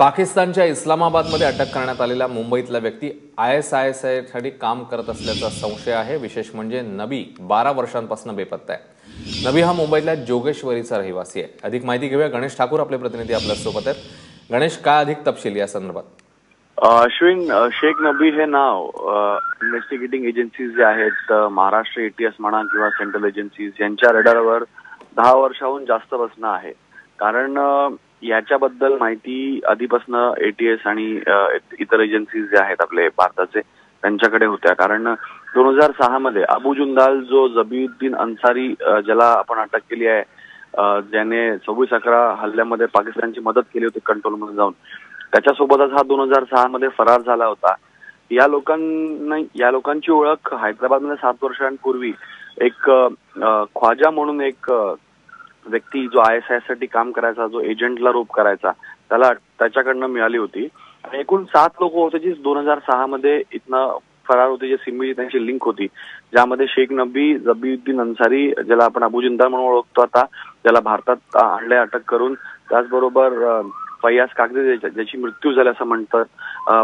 पाकिस्तानच्या इस्लामाबादमध्ये अटक करण्यात आलेला मुंबईतला व्यक्ती आय एस आय एससाठी काम करत असल्याचा संशय आहे. विशेष म्हणजे नबी बारा वर्षांपासून बेपत्ता आहे. नबी हा मुंबईतल्या जोगेश्वरीचा रहिवासी आहे. अधिक माहिती घेऊया. गणेश ठाकूर आपले प्रतिनिधी आपल्यासोबत आहेत. गणेश काय अधिक तपशील या संदर्भात? अश्विन शेख नबी हे नाव इन्व्हेस्टिगेटिंग एजन्सीज जे आहेत महाराष्ट्र एटीएस म्हणा किंवा सेंट्रल एजन्सीज यांच्या रडारवर दहा वर्षाहून जास्त बसणं आहे. कारण याच्याबद्दल माहिती आधीपासून एटीएस आणि इतर एजन्सीज जे आहेत आपले भारताचे त्यांच्याकडे होत्या. कारण दोन हजार सहा मध्ये अबू जुंदाल जो जबीउद्दीन अन्सारी ज्याला आपण अटक केली आहे ज्याने सव्वीस अकरा हल्ल्यामध्ये पाकिस्तानची मदत केली होती कंट्रोलमध्ये जाऊन. त्याच्यासोबतच हा दोन हजार सहा मध्ये फरार झाला होता. या लोकांना या लोकांची ओळख हैदराबादमध्ये सात वर्षांपूर्वी एक ख्वाजा म्हणून एक व्यक्ती जो आय एस आयसाठी काम करायचा जो एजंटला रोप करायचा त्याला त्याच्याकडनं मिळाली होती. आणि एकूण सात लोक होते जी दोन हजार सहा मध्ये इथनं फरार होते जे सिम्मीची त्यांची लिंक होती. ज्यामध्ये शेख नबी जबीउद्दीन अन्सारी ज्याला आपण अबू जिंदाल म्हणून ओळखतो आता ज्याला भारतात आणले अटक करून. त्याचबरोबर फैयाज कागदे ज्याची मृत्यू झाली असं म्हणतात.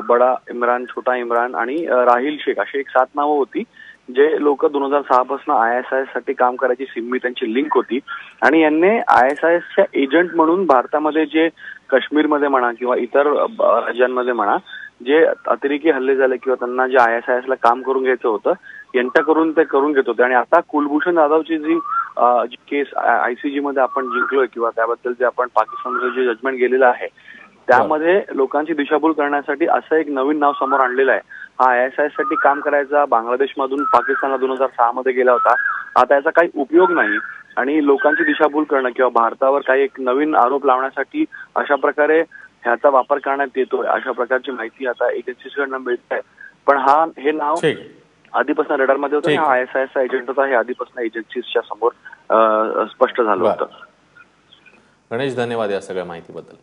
बडा इम्रान छोटा इम्रान आणि राहील शेख. अशी एक सात नावं होती. जे लोक दोन हजार सहा पासून आय एस आयसाठी काम करायची सिम्मी त्यांची लिंक होती. आणि यांनी आय एस आय एसच्या एजंट म्हणून भारतामध्ये जे काश्मीरमध्ये म्हणा किंवा इतर राज्यांमध्ये म्हणा जे अतिरेकी हल्ले झाले किंवा त्यांना जे आय एस आय एस ला काम करून घ्यायचं होतं यांच्याकडून ते करून घेत होते. आणि आता कुलभूषण जाधवची जी जी केस आयसीजी मध्ये आपण जिंकलोय किंवा त्याबद्दल जे आपण पाकिस्तानचं जे जजमेंट गेलेलं आहे त्यामध्ये लोकांची दिशाभूल करण्यासाठी असं एक नवीन नाव समोर आणलेलं आहे. हा आय एस आयसाठी काम करायचा बांगलादेशमधून पाकिस्तानला दोन हजार सहा मध्ये गेला होता. आता याचा काही उपयोग नाही आणि लोकांची दिशाभूल करणं किंवा भारतावर काही एक नवीन आरोप लावण्यासाठी अशा प्रकारे ह्याचा वापर करण्यात येतोय. अशा प्रकारची माहिती आता एजन्सीकडनं मिळत आहे पण हा हे नाव आधीपासून रडारमध्ये होतं. हा आय एस आय एसचा एजंट होता. हे आधीपासून एजन्सीजच्या समोर स्पष्ट झालं. होतं. गणेश धन्यवाद या सगळ्या माहितीबद्दल.